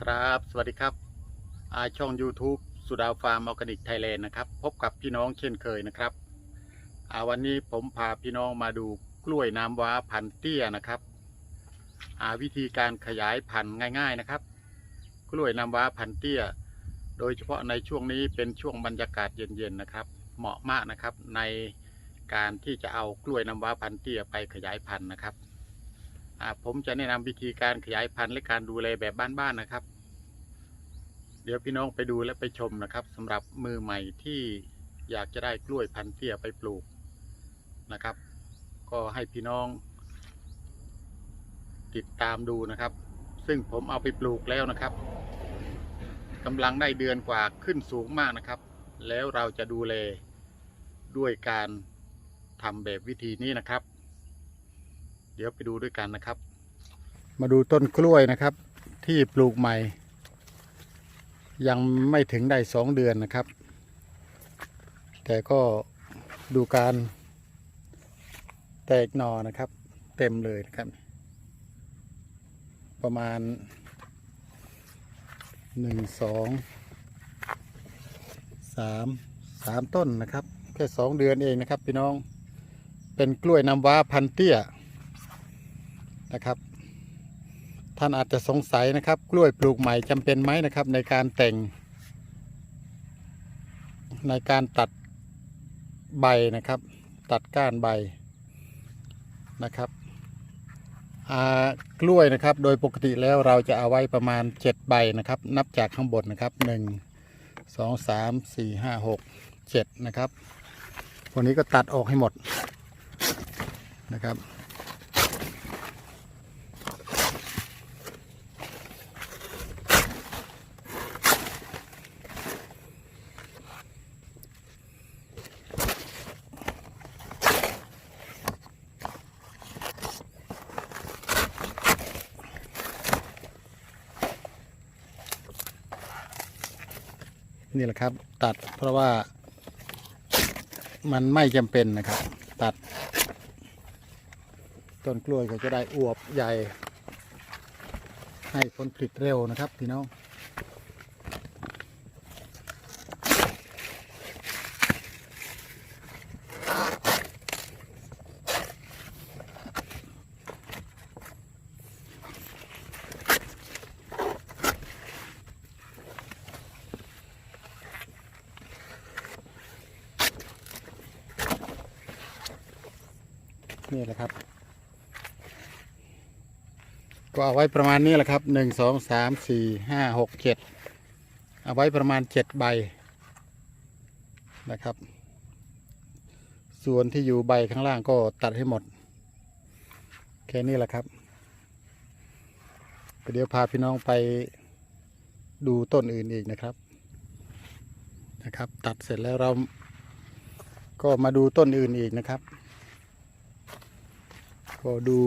ครับ สวัสดีครับอาช่อง YouTube สุดาฟาร์มออร์แกนิกไทยแลนด์นะครับ พบกับพี่น้องเช่นเคยนะครับอาวันนี้ผมพาพี่น้องมาดูกล้วยน้ำว้าพันเตี้ยนะครับอาวิธีการขยายพันธุ์ง่าย ๆนะครับ กล้วยน้ำว้าพันเตี้ย โดยเฉพาะในช่วงนี้เป็นช่วงบรรยากาศเย็นๆนะครับ เหมาะมากนะครับในการที่จะเอากล้วยน้ำว้าพันเตี้ยไปขยายพันธุ์นะครับ ผมจะแนะนำวิธีการขยายพันธุ์และการดูแลแบบบ้านๆนะครับ เดี๋ยวพี่น้องไปดูและไปชมนะครับสำหรับมือใหม่ที่อยากจะได้กล้วยพันธุ์เตี้ยไปปลูกนะครับ ก็ให้พี่น้อง ติดตามดูนะครับ ซึ่งผมเอาไปปลูกแล้วนะครับกำลังได้เดือนกว่าขึ้นสูงมากนะครับ แล้วเราจะดูแลด้วยการทำแบบวิธีนี้นะครับ ดี๋ยวไปดูด้วยกันนะครับ มาดูต้นกล้วยนะครับ ที่ปลูกใหม่ ยังไม่ถึงได้สองเดือนนะครับ แต่ก็ดูการแตกหนอนะครับ เต็มเลยนะครับ ประมาณหนึ่งสองสามสามต้นนะครับ แค่สองเดือนเองนะครับพี่น้องเป็นกล้วยน้ำว้าพันเตี้ย นะครับ ท่านอาจจะสงสัยนะครับ กล้วยปลูกใหม่จำเป็นไหมนะครับ ในการแต่ง ในการตัดใบนะครับ ตัดก้านใบนะครับกล้วยนะครับ โดยปกติแล้วเราจะเอาไว้ประมาณ 7 ใบนะครับ นับจากข้างบนนะครับ 1 2 3 4 5 6 7 นะครับ วันนี้ก็ตัดออกให้หมดนะครับ นี่แหละครับ ตัดเพราะว่ามันไม่จำเป็นนะครับ ตัด ต้นกล้วยก็จะได้อวบใหญ่ ให้ผลผลิตเร็วนะครับพี่น้อง นี่แหละครับ ก็เอาไว้ประมาณนี้แหละครับหนึ่งสองสามสี่ห้าหกเจ็ดเอาไว้ประมาณเจ็ดใบนะครับ ส่วนที่อยู่ใบข้างล่างก็ตัดให้หมด แค่นี้แหละครับเดี๋ยวพาพี่น้องไปดูต้นอื่นอีกนะครับนะครับ ตัดเสร็จแล้วเราก็มาดูต้นอื่นอีกนะครับ ก็ดู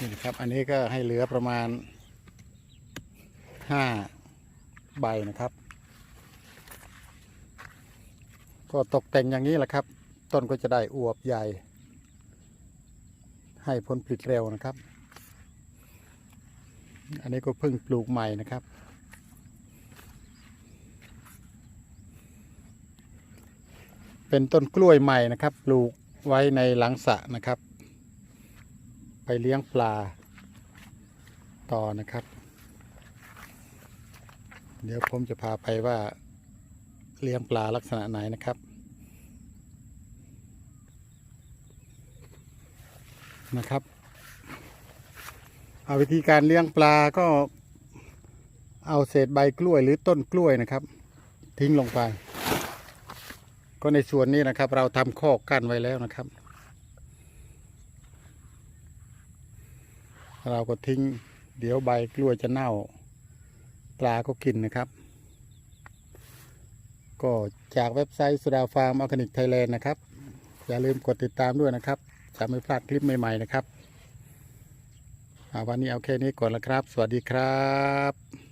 นี่นะครับ อันนี้ก็ให้เหลือประมาณห้าใบนะครับ ก็ตกแต่งอย่างนี้แหละครับ ต้นก็จะได้อวบใหญ่ ให้ผลผลิตเร็วนะครับ อันนี้ก็เพิ่งปลูกใหม่นะครับ เป็นต้นกล้วยใหม่นะครับ ปลูกไว้ในหลังสะนะครับ ไปเลี้ยงปลาต่อนะครับ เดี๋ยวผมจะพาไปว่าเลี้ยงปลาลักษณะไหนนะครับ นะครับเอาวิธีการเลี้ยงปลาก็เอาเศษใบกล้วยหรือต้นกล้วยนะครับ ทิ้งลงไป ก็ในส่วนนี้นะครับ เราทำคอกั้นไว้แล้วนะครับ เราก็ทิ้ง เดี๋ยวใบกล้วยจะเน่า ปลาก็กินนะครับ ก็จากเว็บไซต์สุดาฟาร์มออร์แกนิกไทยแลนด์นะครับ อย่าลืมกดติดตามด้วยนะครับ จะไม่พลาดคลิปใหม่ๆนะครับวันนี้เอาแค่นี้ก่อนละครับ สวัสดีครับ